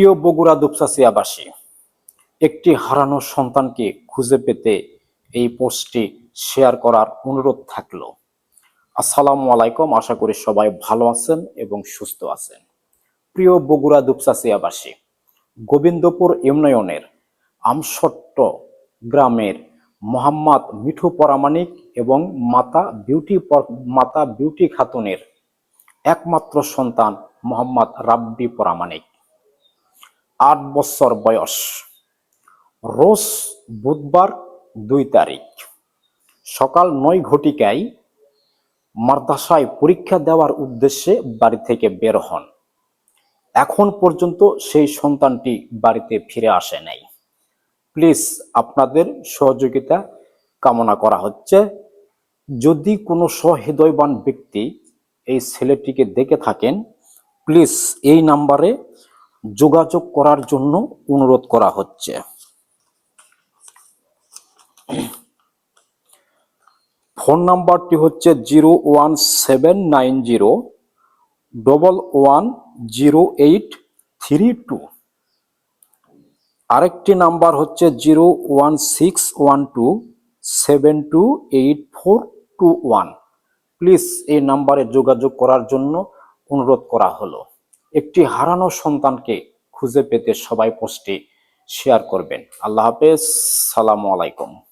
প্রিয় বগুড়া দুপসাসিয়াবাসী একটি হারানো সন্তানকে খুঁজে পেতে এই পোস্টটি শেয়ার করার অনুরোধ থাকল। আসসালামু আলাইকুম, আশা করি সবাই ভালো আছেন এবং সুস্থ আছেন। প্রিয় বগুড়া দুপসাসিয়াবাসী গোবিন্দপুর ইউনিয়নের আমসট্ট গ্রামের মোহাম্মদ মিঠু পরামানিক এবং মাতা বিউটি মাতা বিউটি খাতুনের একমাত্র সন্তান মোহাম্মদ রাব্বি পরামানিক আট বছর বয়স। রোজ বুধবার দুই তারিখ। সকাল নয় ঘটিকায় মাদ্রাসায় পরীক্ষা দেওয়ার উদ্দেশ্যে বাড়ি থেকে বের হন। এখন পর্যন্ত সেই সন্তানটি বাড়িতে ফিরে আসে নাই। প্লিজ আপনাদের সহযোগিতা কামনা করা হচ্ছে। যদি কোনো সহৃদয়বান ব্যক্তি এই ছেলেটিকে দেখে থাকেন, প্লিজ এই নাম্বারে যোগাযোগ করার জন্য অনুরোধ করা হচ্ছে। ফোন নাম্বারটি হচ্ছে zero one seven nine zero double one zero eight three two. আরেকটি নাম্বার হচ্ছে zero one six one two seven two eight four two one. Please এই নাম্বারে যোগাযোগ করার জন্য অনুরোধ করা হলো। একটি হারানো সন্তানকে খুঁজে পেতে সবাই পোস্টে শেয়ার করবেন। আল্লাহ হাফেজ। সালামু আলাইকুম।